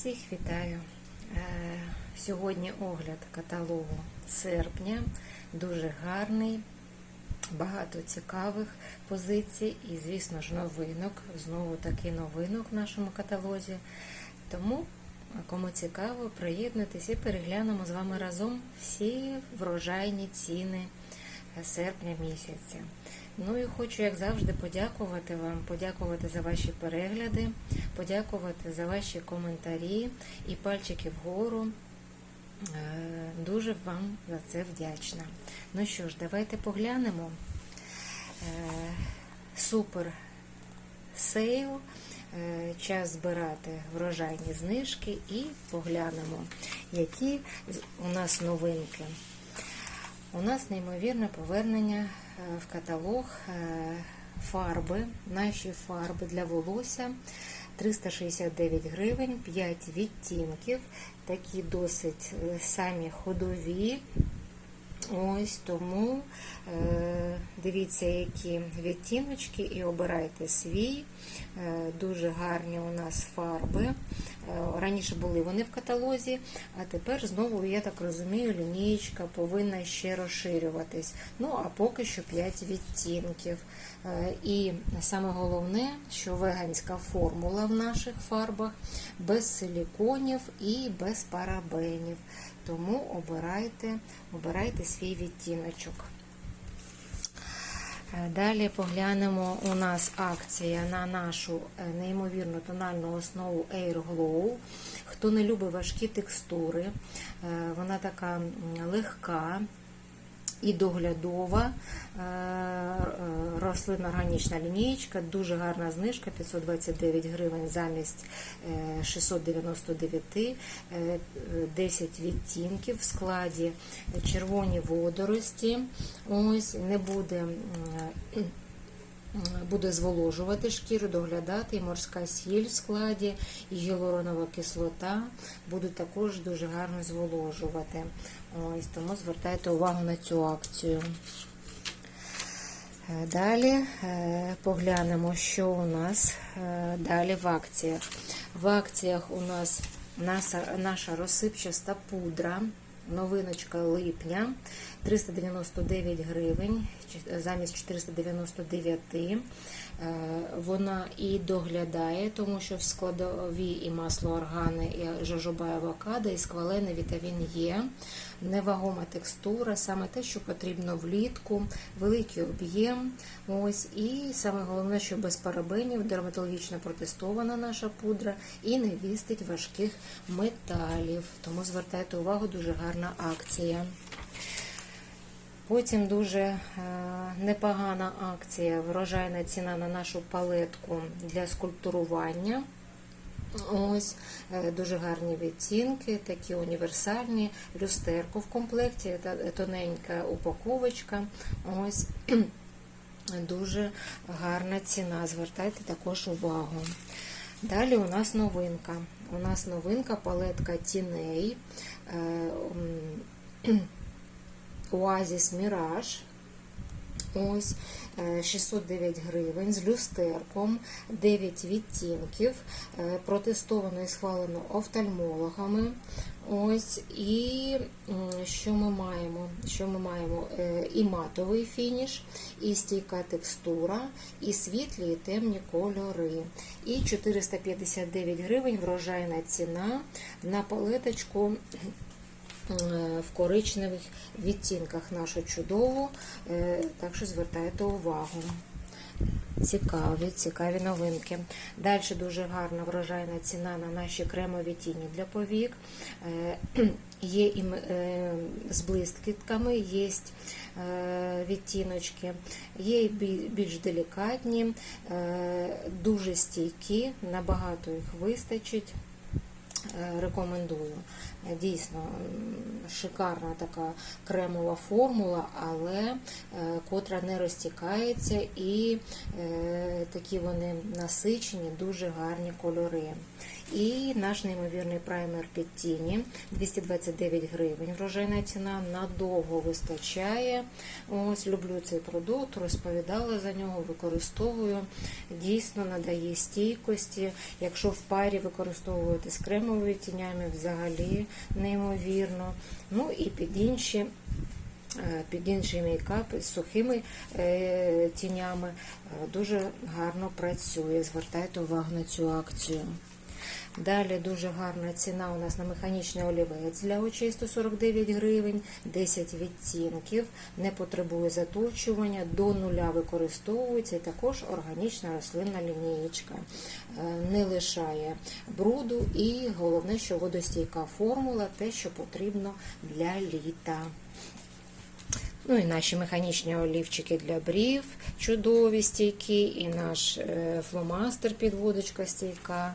Всіх вітаю. Е, Сьогодні огляд каталогу серпня. Дуже гарний, багато цікавих позицій і, звісно ж, новинок. Знову таки новинок в нашому каталозі. Тому, кому цікаво, приєднуйтесь і переглянемо з вами разом всі врожайні ціни серпня місяця. Ну і хочу, як завжди, подякувати вам, подякувати за ваші перегляди, подякувати за ваші коментарі і пальчики вгору. Е, Дуже вам за це вдячна. Ну що ж, давайте поглянемо. Е, Супер сейл. Е, Час збирати врожайні знижки і поглянемо, які у нас новинки. У нас неймовірне повернення в каталог фарби, наші фарби для волосся 369 гривень, 5 відтінків, такі досить е, самі ходові. Ось тому е, дивіться, які відтіночки, і обирайте свій. Е, дуже гарні у нас фарби. Е, раніше були вони в каталозі, а тепер знову, я так розумію, лінієчка повинна ще розширюватись. Ну, а поки що 5 відтінків. Е, і саме головне, що веганська формула в наших фарбах без силіконів і без парабенів. Тому обирайте, обирайте свій відтіночок. Е, Далі поглянемо у нас акція на нашу е, неймовірну тональну основу Air Glow. Хто не любить важкі текстури, е, вона така легка і доглядова е, е, рослинна органічна лінієчка, дуже гарна знижка 529 гривень замість е, 699, е, е, 10 відтінків в складі червоні водорості. Ось не буде. Буде зволожувати шкіру, доглядати, і морська сіль в складі, і гіалуронова кислота будуть також дуже гарно зволожувати. Ось тому звертайте увагу на цю акцію. Е, Далі е, поглянемо, що у нас е, далі в акціях. В акціях у нас наша, розсипчаста пудра, новиночка липня 399 гривень замість 499. Е, Вона і доглядає, тому що в складові і масло органи, і жожоба авокадо, і сквалений вітамін Є, невагома текстура, саме те, що потрібно влітку, великий об'єм. Ось і саме головне, що без парабенів, дерматологічно протестована наша пудра і не вістить важких металів. Тому звертайте увагу, дуже гарна акція. Потім дуже е, непогана акція, врожайна ціна на нашу палетку для скульптурування. Ось е, дуже гарні відтінки, такі універсальні, люстерко в комплекті, тоненька упаковочка. Ось дуже гарна ціна. Звертайте також увагу. Далі у нас новинка. У нас новинка палетка тіней. Е, Оазіс Міраж. Ось е, 609 гривень з люстерком, 9 відтінків, е, протестовано і схвалено офтальмологами. Ось і що ми маємо? Що ми маємо? Е, І матовий фініш, і стійка текстура, і світлі, і темні кольори. І 459 гривень врожайна ціна на палеточку е, в коричневих відтінках нашу чудову, е, так що звертайте увагу. Цікаві, цікаві новинки. Далі дуже гарна врожайна ціна на наші кремові тіні для повік. Е, Є і е, з блискітками, є е, відтіночки, є і більш делікатні, е, дуже стійкі, набагато їх вистачить. Е, Рекомендую. Е, Дійсно шикарна така кремова формула, але е, котра не розтікається і такі вони насичені, дуже гарні кольори. І наш неймовірний праймер під тіні 229 гривень. Врожайна ціна надовго вистачає. Ось люблю цей продукт, розповідала за нього, використовую. Дійсно надає стійкості. Якщо в парі використовувати з кремовими тінями, взагалі неймовірно. Ну і під інші. е, Під інший мейкап з сухими е, тінями е, дуже гарно працює. Звертайте увагу на цю акцію. Далі дуже гарна ціна у нас на механічний олівець для очей 149 гривень, 10 відтінків, не потребує заточування, до нуля використовується і також органічна рослинна лінієчка. Е, Не лишає бруду і головне, що водостійка формула, те, що потрібно для літа. Ну і наші механічні олівчики для брів, чудові стійкі, і наш е, фломастер підводочка стійка.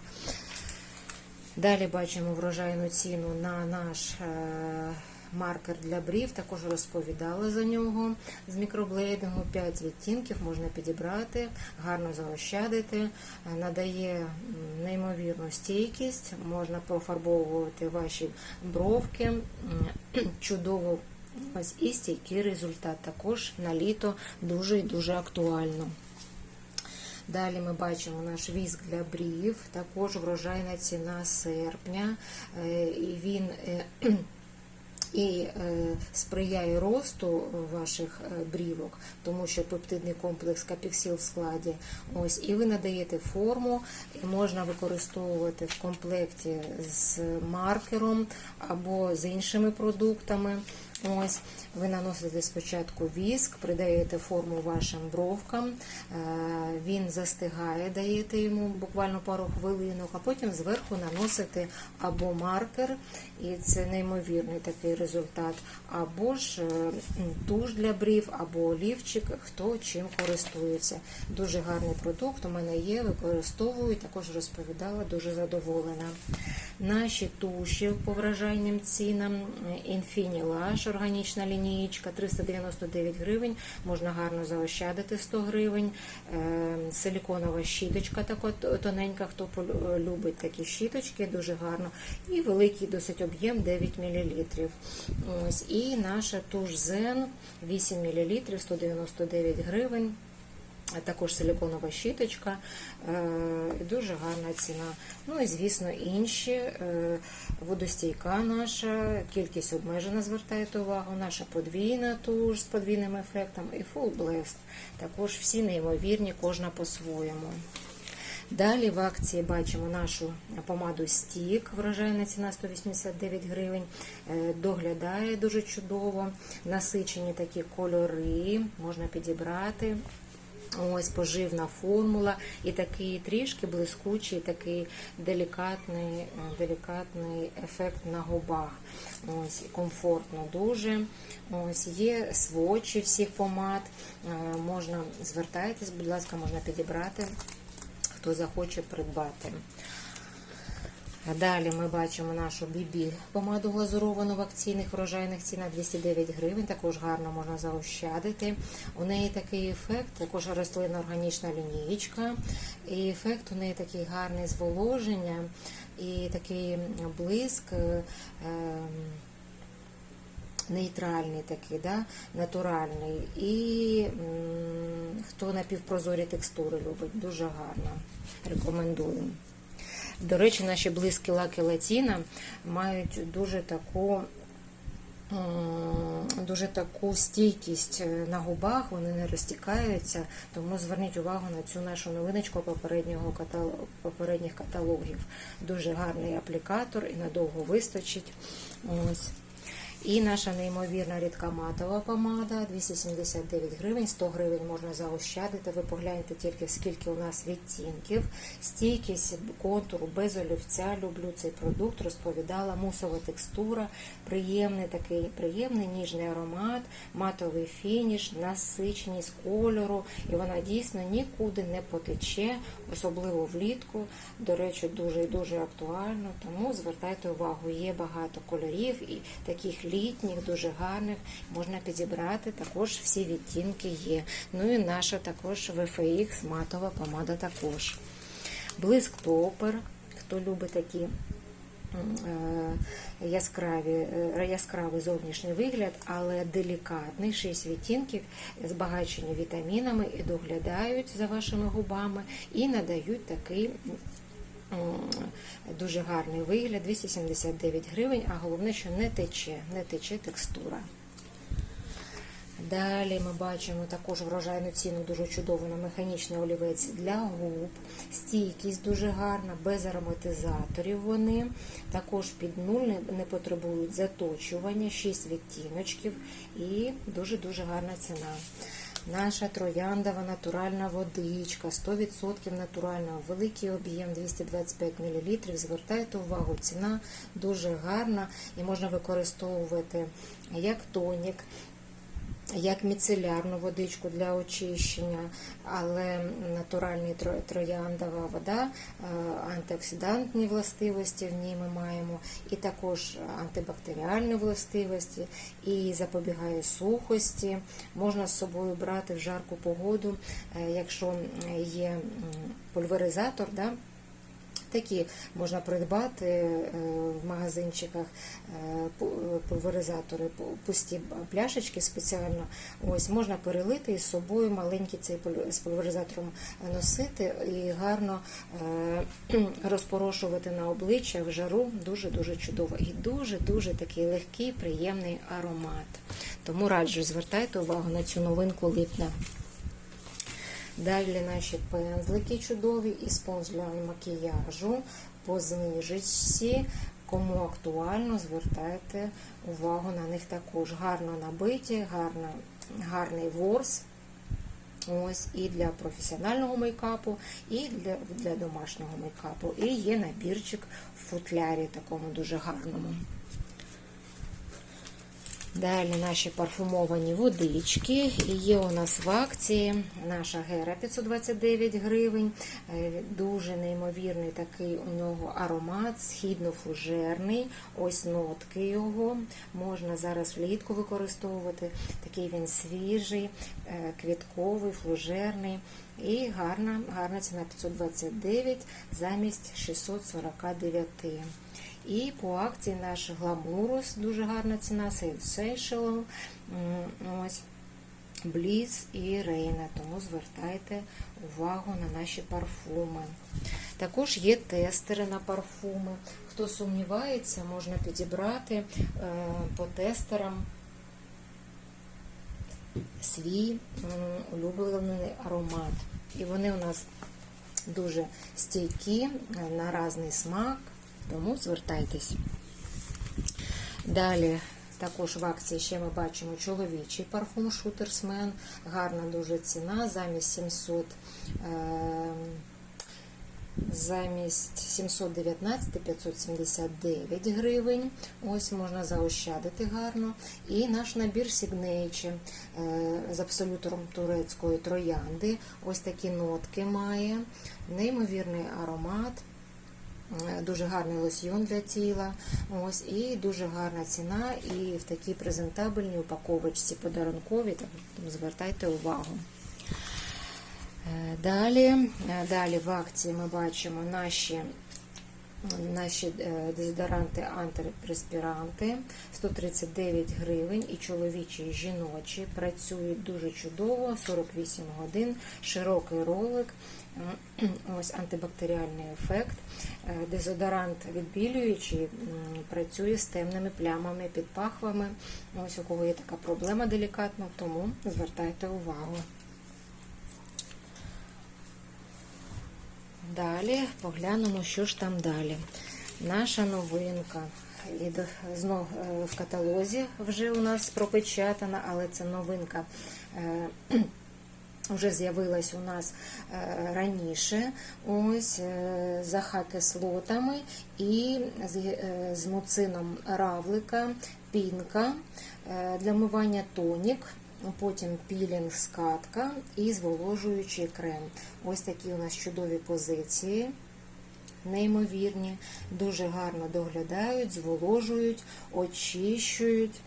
Далі бачимо врожайну ціну на наш е, маркер для брів. Також розповідала за нього з мікроблейдингу. 5 відтінків можна підібрати, гарно заощадити, е, надає неймовірну стійкість, можна профарбовувати ваші бровки. Чудово. Ось і стійкий результат також на літо дуже і дуже актуально. Далі ми бачимо наш віск для брів, також врожайна ціна серпня, е, і він е, і е, сприяє росту ваших брівок, тому що пептидний комплекс капіксіл в складі. Ось, і ви надаєте форму, і можна використовувати в комплекті з маркером або з іншими продуктами. Ось ви наносите спочатку віск, придаєте форму вашим бровкам, е, він застигає, даєте йому буквально пару хвилинок, а потім зверху наносите або маркер, і це неймовірний такий результат, або ж е, туш для брів, або олівчик, хто чим користується. Дуже гарний продукт у мене є, використовую, також розповідала, дуже задоволена. Наші туші по вражайним цінам Infinilage, органічна лінієчка 399 гривень, можна гарно заощадити 100 гривень. Е, Силіконова щіточка така тоненька, хто любить такі щіточки, дуже гарно. І великий досить об'єм 9 мл. Ось, і наша туш Zen 8 мл, 199 гривень. Також силіконова щіточка, е, дуже гарна ціна. Ну і звісно, інші е, водостійка наша, кількість обмежена, звертайте увагу, наша подвійна туш з подвійним ефектом і Full Blast. Також всі неймовірні, кожна по-своєму. Далі в акції бачимо нашу помаду Стік, врожайна ціна 189 гривень. Е, Доглядає дуже чудово, насичені такі кольори, можна підібрати. Ось поживна формула і такий трішки блискучий, такий делікатний, е, делікатний ефект на губах. Ось комфортно дуже. Ось є свочі всіх помад. Е, Можна звертайтесь, будь ласка, можна підібрати, хто захоче придбати. Далі ми бачимо нашу бібі помаду глазуровану в акційних врожайних цінах 209 гривень. Також гарно можна заощадити. У неї такий ефект, також рослинна органічна лінієчка. І ефект у неї такий гарний зволоження і такий блиск. е, Нейтральний такий, да? натуральний. І м, хто напівпрозорі текстури любить, дуже гарно. Рекомендую. До речі, наші близькі лаки Латіна мають дуже таку. Дуже таку стійкість е, на губах, вони не розтікаються, тому зверніть увагу на цю нашу новиночку попереднього попередніх каталогів. Дуже гарний аплікатор і надовго вистачить. Ось. І наша неймовірна рідка матова помада 279 гривень, 100 гривень можна заощадити. Ви погляньте тільки скільки у нас відтінків. Стійкість контуру без олівця. Люблю цей продукт. Розповідала мусова текстура, приємний такий приємний ніжний аромат, матовий фініш, насиченість кольору. І вона дійсно нікуди не потече, особливо влітку. До речі, дуже і дуже актуально. Тому звертайте увагу, є багато кольорів і таких літніх, дуже гарних. Можна підібрати. Також всі відтінки є. Ну і наша також VFX матова помада також. Блиск топер. хто любить такі е, яскраві, е, яскравий зовнішній вигляд, але делікатний, 6 відтінків, збагачені вітамінами і доглядають за вашими губами і надають такий дуже гарний вигляд, 279 гривень, а головне, що не тече, не тече текстура. Далі ми бачимо також врожайну ціну дуже чудово на механічний олівець для губ. Стійкість дуже гарна, без ароматизаторів вони. Також під нуль не, потребують заточування, 6 відтіночків і дуже-дуже гарна ціна. Наша трояндова натуральна водичка, 100% натуральна, великий об'єм 225 мл. Звертайте увагу, ціна дуже гарна і можна використовувати як тонік, як міцелярну водичку для очищення, але натуральна трояндова вода, е, антиоксидантні властивості в ній ми маємо, і також антибактеріальні властивості, і запобігає сухості. Можна з собою брати в жарку погоду, е, якщо є пульверизатор. Да? Такі можна придбати е, магазинчиках е, пульверизатори, пусті пляшечки спеціально. Ось можна перелити і з собою маленький цей з пульверизатором носити і гарно е, розпорошувати на обличчя в жару. Дуже дуже чудово і дуже дуже такий легкий, приємний аромат. Тому раджу звертайте увагу на цю новинку липня. Далі наші пензлики чудові і спонж макіяжу по знижечці. Кому актуально, звертайте увагу на них також. Гарно набиті, гарно, гарний ворс. Ось і для професіонального мейкапу, і для, для домашнього мейкапу. І є набірчик в футлярі, такому дуже гарному. Далі наші парфумовані водички. І є у нас в акції наша гера 529 гривень. Е, Дуже неймовірний такий у нього аромат, східно-фужерний. Ось нотки його. Можна зараз влітку використовувати. Такий він свіжий, е, квітковий, фужерний. І гарна, гарна ціна 529 замість 649. І по акції наш гламурус, дуже гарна ціна, Sensation, ось Бліц і Рейна. Тому звертайте увагу на наші парфуми. Також є тестери на парфуми. Хто сумнівається, можна підібрати е, по тестерам свій улюблений аромат. І вони у нас дуже стійкі е, на різний смак, тому звертайтесь. Далі також в акції ще ми бачимо чоловічий парфум Шутерсмен. Гарна дуже ціна, замість 700. Е Замість 719 579 гривень. Ось можна заощадити гарно. І наш набір е, з абсолютором турецької троянди. Ось такі нотки має. Неймовірний аромат. Е, Дуже гарний лосьйон для тіла. Ось, і дуже гарна ціна. І в такій презентабельній упаковочці подарункові. Там звертайте увагу. Е, Далі, е, далі в акції ми бачимо наші, наші е, дезодоранти антиреспіранти 139 гривень і чоловічі, і жіночі працюють дуже чудово, 48 годин, широкий ролик, ось антибактеріальний ефект. Е, Дезодорант відбілюючий працює з темними плямами під пахвами. Ось у кого є така проблема делікатна, тому звертайте увагу. Далі поглянемо, що ж там далі. Наша новинка. Знов е, в каталозі вже у нас пропечатана, але це новинка е, вже з'явилась у нас е, раніше. Ось з ах-кислотами і з, муцином равлика, пінка для мивання тонік. Потім пілінг скатка і зволожуючий крем. Ось такі у нас чудові позиції, неймовірні, дуже гарно доглядають, зволожують, очищують,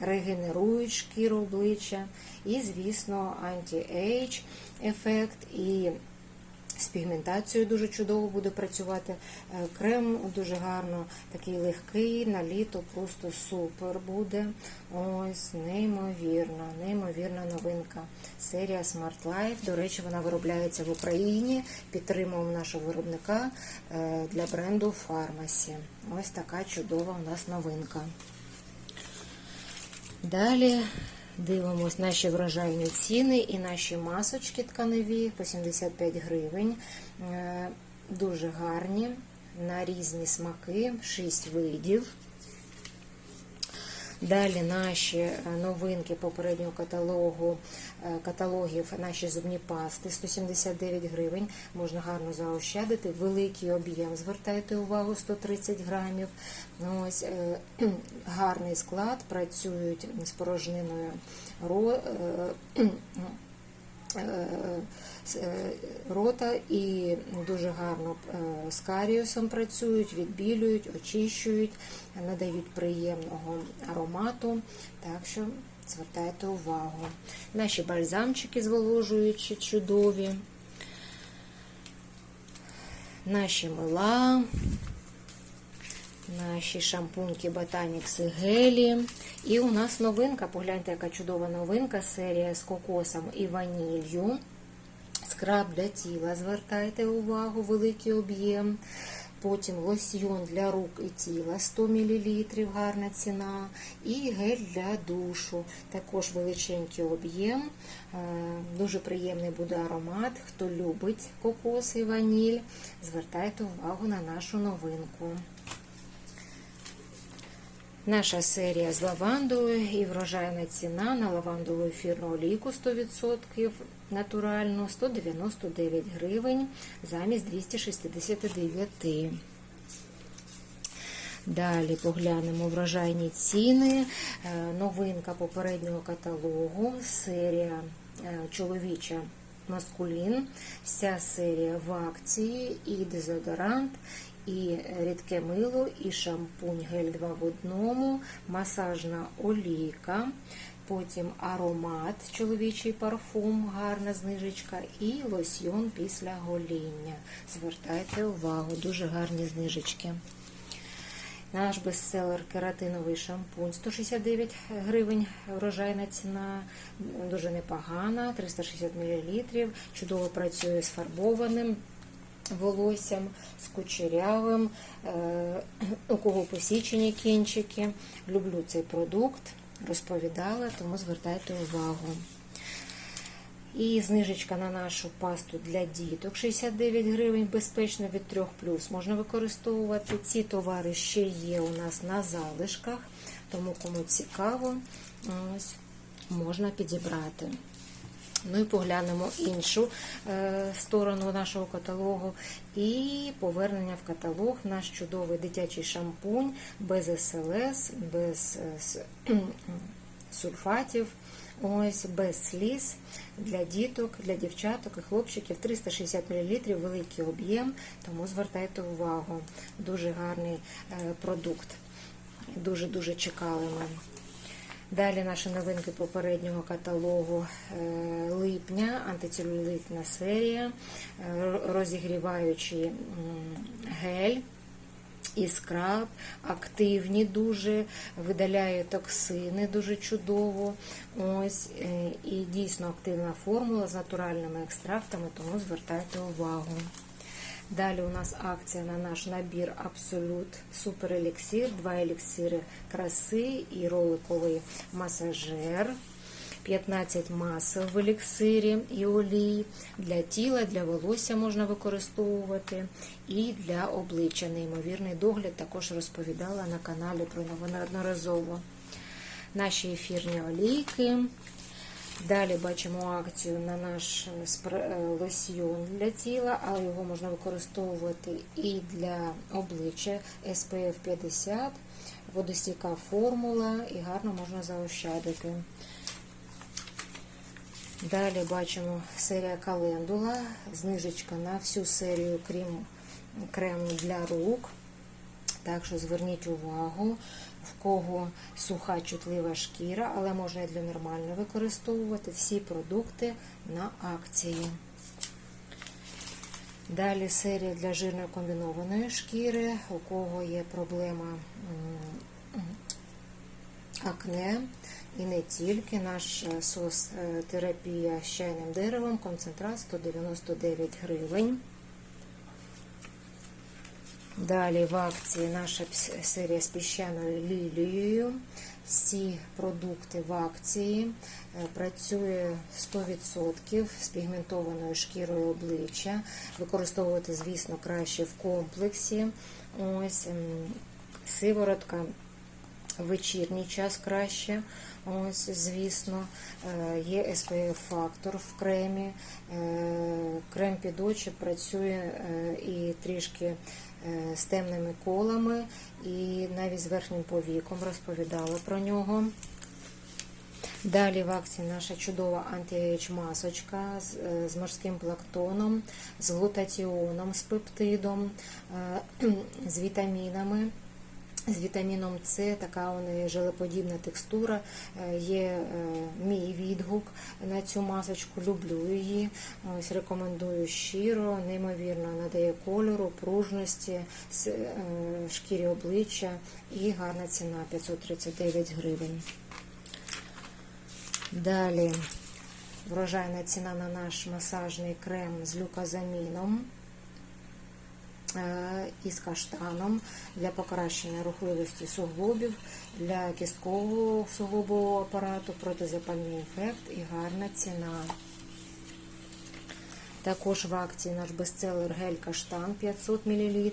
регенерують шкіру обличчя. І, звісно, анті-ейдж ефект і з пігментацією дуже чудово буде працювати. Е, Крем дуже гарно, такий легкий, на літо просто супер буде. Ось, неймовірна, неймовірна новинка. Серія Smart Life. До речі, вона виробляється в Україні. Підтримуємо нашого виробника е, для бренду Pharmacy. Ось така чудова у нас новинка. Далі дивимось наші врожайні ціни і наші масочки тканеві по 75 гривень. Е, Дуже гарні, на різні смаки, 6 видів. Далі наші е, новинки попереднього каталогу, е, каталогів, наші зубні пасти 179 гривень. Можна гарно заощадити. Великий об'єм, звертайте увагу, 130 грамів. Ну, Ось е, гарний склад, працюють з порожниною рота і дуже гарно е, з каріусом працюють, відбілюють, очищують, надають приємного аромату. Так що звертайте увагу. Наші бальзамчики зволожуючі, чудові. Наші мила, наші шампуньки Botanix і гелі. І у нас новинка, погляньте, яка чудова новинка, серія з кокосом і ванілью. Скраб для тіла, звертайте увагу, великий об'єм. Потім лосьйон для рук і тіла 100 мл, гарна ціна. І гель для душу, також величенький об'єм. Е, Дуже приємний буде аромат. Хто любить кокос і ваніль, звертайте увагу на нашу новинку. Наша серія з лавандою і врожайна ціна на лавандову ефірну олійку 100% натуральну 199 гривень замість 269. Далі поглянемо врожайні ціни. Е, Новинка попереднього каталогу, серія е, чоловіча маскулін. Вся серія в акції і дезодорант, і рідке мило, і шампунь гель 2 в одному, масажна олійка. Потім аромат, чоловічий парфум, гарна знижечка, і лосьйон після гоління. Звертайте увагу, дуже гарні знижечки. Наш бестселер кератиновий шампунь 169 гривень, врожайна ціна, дуже непогана, 360 мл, чудово працює з фарбованим волоссям, з кучерявим, е, у кого посічені кінчики. Люблю цей продукт, розповідала, тому звертайте увагу. І знижечка на нашу пасту для діток 69 гривень, безпечно від 3 можна використовувати. Ці товари ще є у нас на залишках, тому кому цікаво, ось, можна підібрати. Ну і поглянемо іншу е, сторону нашого каталогу. І повернення в каталог наш чудовий дитячий шампунь без СЛС, без е, сульфатів. Ось без сліз для діток, для дівчаток і хлопчиків 360 мл, великий об'єм, тому звертайте увагу. Дуже гарний е, продукт. Дуже-дуже чекали ми. Далі наші новинки попереднього каталогу е, липня, антицелюлітна серія, е, розігріваючий гель і скраб, активні дуже, видаляє токсини дуже чудово. Ось, е, і дійсно активна формула з натуральними екстрактами, тому звертайте увагу. Далі у нас акція на наш набір Абсолют Супер Еліксир, два еліксири краси і роликовий масажер. 15 масел в еліксирі і олій. Для тіла, для волосся можна використовувати і для обличчя. Неймовірний догляд також розповідала на каналі про неодноразово. Наші ефірні олійки. Далі бачимо акцію на наш спр- е, лосьйон для тіла, але його можна використовувати і для обличчя SPF 50, водостійка формула і гарно можна заощадити. Далі бачимо серія календула, знижечка на всю серію, крім крему для рук. Так що зверніть увагу, в кого суха чутлива шкіра, але можна і для нормально використовувати всі продукти на акції. Далі серія для жирної комбінованої шкіри, у кого є проблема акне. І не тільки наш е, сос е, терапія з чайним деревом, концентрат 199 гривень. Далі в акції наша серія з піщаною лілією. Всі продукти в акції Е, працює 100% з пігментованою шкірою обличчя. Використовувати, звісно, краще в комплексі. Ось сиворотка вечірній час краще. Ось, звісно, Е, є SPF фактор в кремі. Е, Крем під очі працює е, і трішки з темними колами, і навіть з верхнім повіком розповідала про нього. Далі в акції наша чудова антиейдж масочка з, е, з морським плактоном, з глутатіоном, з пептидом, е, з вітамінами. З вітаміном С така у неї желеподібна текстура. Е, Є е, мій відгук на цю масочку, люблю її. Ось рекомендую щиро, неймовірно надає кольору, пружності, е, шкірі обличчя і гарна ціна 539 гривень. Далі врожайна ціна на наш масажний крем з люказаміном е, і з каштаном для покращення рухливості суглобів, для кісткового суглобового апарату, протизапальний ефект і гарна ціна. Також в акції наш бестселер гель каштан 500 мл,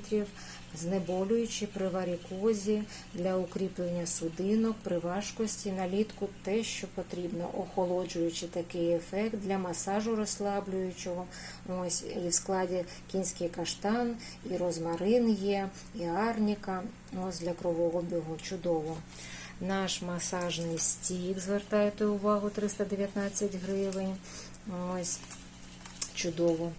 знеболюючий при варікозі для укріплення судинок, при важкості, налітку те, що потрібно, охолоджуючий такий ефект для масажу розслаблюючого. Ось і в складі кінський каштан, і розмарин є, і арніка. Ось для кровообігу чудово. Наш масажний стік, звертайте увагу, 319 гривень. Ось чудово.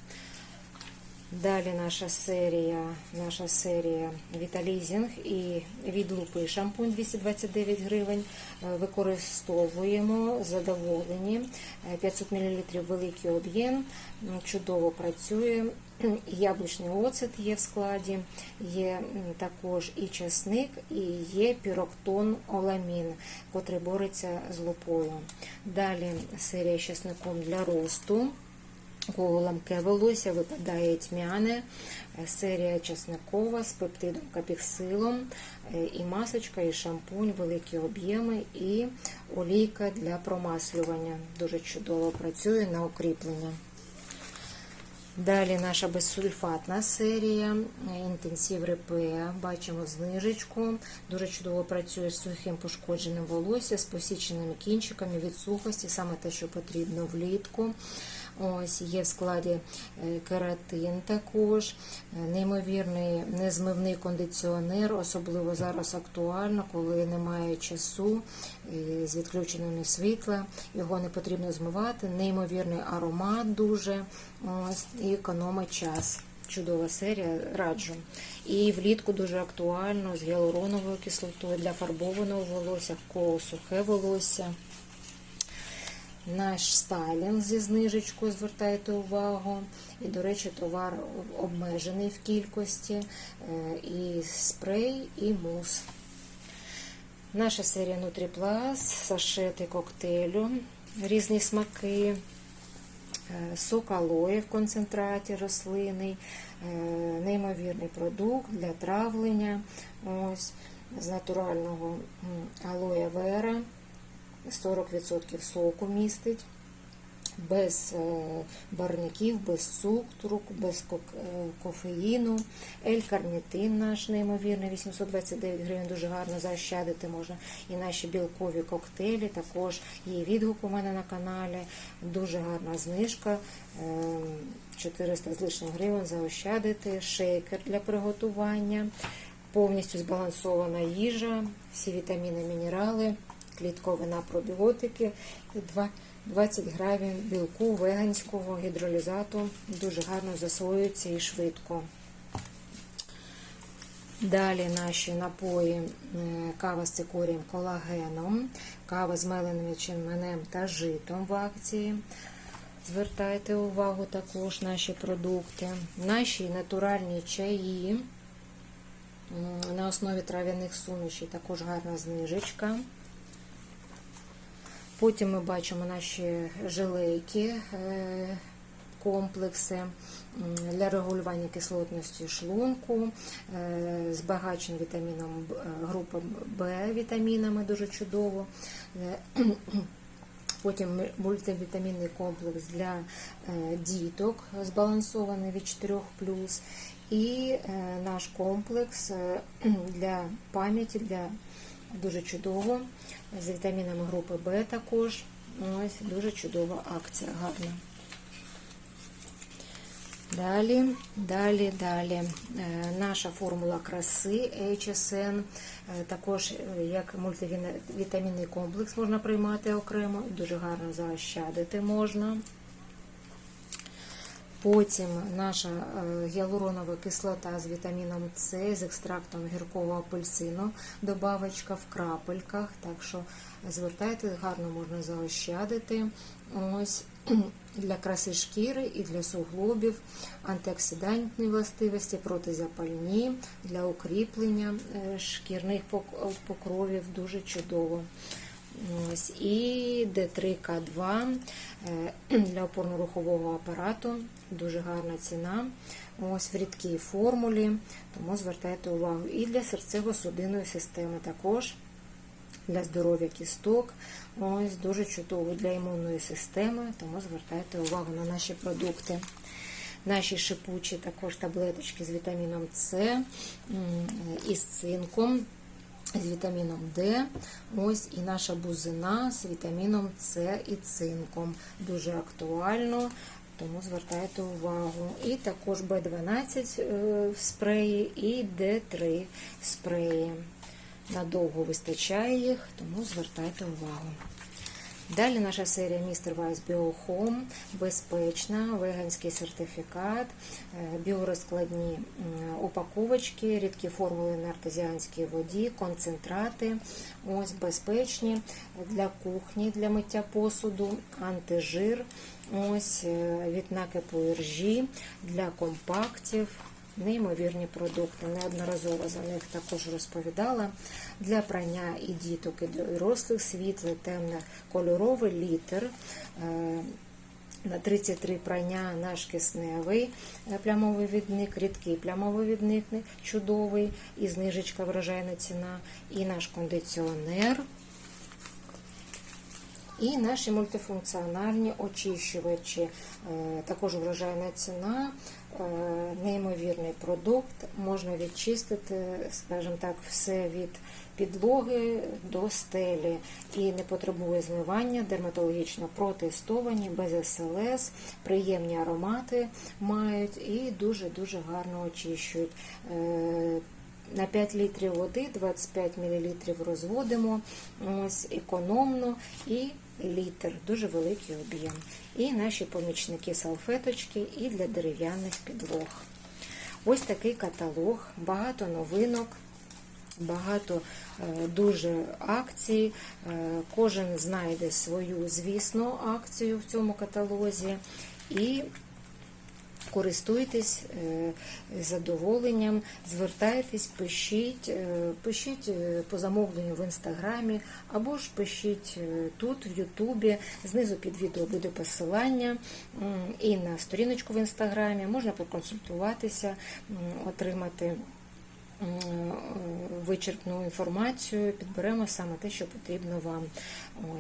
Далі наша серія, наша серія Віталізінг і від лупи шампунь 229 гривень. Е, Використовуємо задоволені. Е, 500 мл великий об'єм, чудово працює. Яблучний оцет є в складі, є також і часник, і є піроктон оламін, котрий бореться з лупою. Далі серія з часником для росту. Ламке волосся випадає тьмяне, е, серія часникова з пептидом капіксилом, е, і масочка, і шампунь, великі об'єми, і олійка для промаслювання. Дуже чудово працює на укріплення. Далі наша безсульфатна серія, е, інтенсив РП, бачимо знижечку, дуже чудово працює з сухим пошкодженим волосся, з посіченими кінчиками від сухості, саме те, що потрібно влітку. Ось є в складі е, кератин також, е, неймовірний незмивний кондиціонер, особливо зараз актуально, коли немає часу е, з відключеними світла. Його не потрібно змивати. Неймовірний аромат дуже ось, і економить час. Чудова серія, раджу. І влітку дуже актуально з гіалуроновою кислотою для фарбованого волосся, в кого сухе волосся. Наш стайлінг зі знижечкою, звертайте увагу. І, до речі, товар обмежений в кількості. Е, І спрей, і мус. Наша серія Нутріплас, сашети коктейлю, різні смаки, е, сок алоє в концентраті рослинний, е, неймовірний продукт для травлення. Ось, з натурального алоє вера. 40% соку містить, без е, барників, без цукру, без е, кофеїну. Ель-карнітин наш неймовірний, 829 гривень, дуже гарно заощадити можна. І наші білкові коктейлі також є відгук у мене на каналі. Дуже гарна знижка. е, 400 з лишнім гривень заощадити, шейкер для приготування, повністю збалансована їжа, всі вітаміни, мінерали клітковина пробіотики, і 20 грамів білку веганського гідролізату. Дуже гарно засвоюється і швидко. Далі наші напої кава з цикорієм колагеном, кава з меленим ячменем та житом в акції. Звертайте увагу також наші продукти, наші натуральні чаї на основі трав'яних сумішей, також гарна знижечка. Потім ми бачимо наші жилейки, е, комплекси для регулювання кислотності шлунку, е, збагачені вітаміном е, групи Б вітамінами дуже чудово. Потім мультивітамінний комплекс для діток, збалансований від 4 І наш комплекс для пам'яті, для дуже чудово, з вітамінами групи Б також. Ось дуже чудова акція, гарна. Далі, далі, далі. Е, Наша формула краси HSN, е, також е, як мультивітамінний комплекс можна приймати окремо, дуже гарно заощадити можна. Потім наша е, гіалуронова кислота з вітаміном С з екстрактом гіркого апельсину, добавочка в крапельках. Так що звертайте, гарно можна заощадити. Ось для краси шкіри і для суглобів, антиоксидантні властивості, протизапальні, для укріплення е, шкірних покровів дуже чудово. Ось, і D3K2 е, для опорно-рухового апарату. Дуже гарна ціна. Ось в рідкій формулі, тому звертайте увагу. І для серцево-судинної системи також. Для здоров'я кісток, ось дуже чудово для імунної системи, тому звертайте увагу на наші продукти. Наші шипучі також таблеточки з вітаміном С і з цинком з вітаміном Д. Ось і наша бузина з вітаміном С і цинком. Дуже актуально, тому звертайте увагу. І також Б12 е, в спреї і Д3 в спреї. Надовго вистачає їх, тому звертайте увагу. Далі наша серія. Weiss Bio Home, безпечна, веганський сертифікат, е, біорозкладні упаковочки, рідкі формули на артезіанській воді, концентрати, ось безпечні для кухні, для миття посуду, антижир, ось е, від накипу іржі, для компактів. Неймовірні продукти, неодноразово за них також розповідала. Для прання і діток, і дорослих світлий, темно кольоровий літр. е, На 33 прання наш кисневий е, плямовий відник, рідкий плямовий відник, чудовий, і знижечка врожайна ціна, і наш кондиціонер. І наші мультифункціональні очищувачі. Е, Також врожайна ціна, е, неймовірний продукт. Можна відчистити, скажімо так, все від підлоги до стелі і не потребує змивання, дерматологічно протестовані, без СЛС, приємні аромати мають і дуже-дуже гарно очищують. Е, на 5 літрів води 25 мл розводимо, ось економно і літр, дуже великий об'єм. І наші помічники салфеточки і для дерев'яних підлог. Ось такий каталог, багато новинок. Багато е, дуже акцій. Е, Кожен знайде свою, звісно, акцію в цьому каталозі. І користуйтесь е, задоволенням, звертайтесь, пишіть, е, пишіть е, по замовленню в інстаграмі, або ж пишіть тут, в Ютубі. Знизу під відео буде посилання і на сторіночку в інстаграмі. Можна проконсультуватися, отримати вичерпну інформацію, підберемо саме те, що потрібно вам.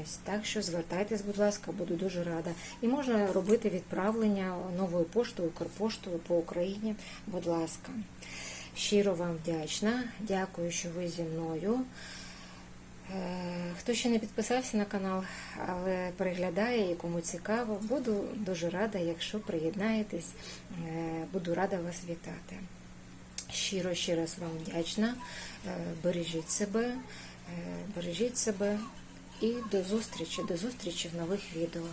Ось так що звертайтесь, будь ласка, буду дуже рада. І можна робити відправлення новою поштою, Укрпоштою по Україні. Будь ласка, щиро вам вдячна. Дякую, що ви зі мною. Е, Хто ще не підписався на канал, але переглядає і кому цікаво, буду дуже рада, якщо приєднаєтесь, Е, буду рада вас вітати. Щиро ще раз вам вдячна. Е, Бережіть себе, е, бережіть себе і до зустрічі, до зустрічі в нових відео.